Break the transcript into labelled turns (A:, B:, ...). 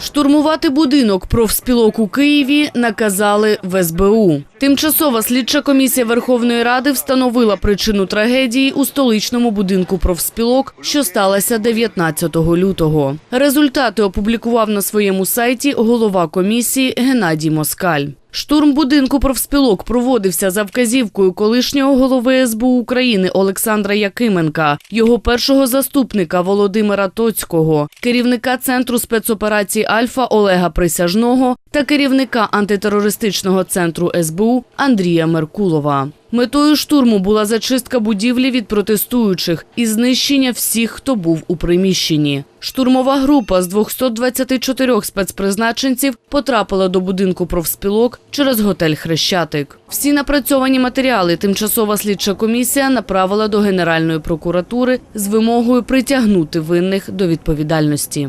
A: Штурмувати будинок профспілок у Києві наказали в СБУ. Тимчасова слідча комісія Верховної Ради встановила причину трагедії у столичному будинку профспілок, що сталося 19 лютого. Результати опублікував на своєму сайті голова комісії Геннадій Москаль. Штурм будинку профспілок проводився за вказівкою колишнього голови СБУ України Олександра Якименка, його першого заступника Володимира Тоцького, керівника центру спецоперацій Альфа Олега Присяжного та керівника антитерористичного центру СБУ Андрія Меркулова. Метою штурму була зачистка будівлі від протестуючих і знищення всіх, хто був у приміщенні. Штурмова група з 224 спецпризначенців потрапила до будинку профспілок через готель Хрещатик. Всі напрацьовані матеріали тимчасова слідча комісія направила до Генеральної прокуратури з вимогою притягнути винних до відповідальності.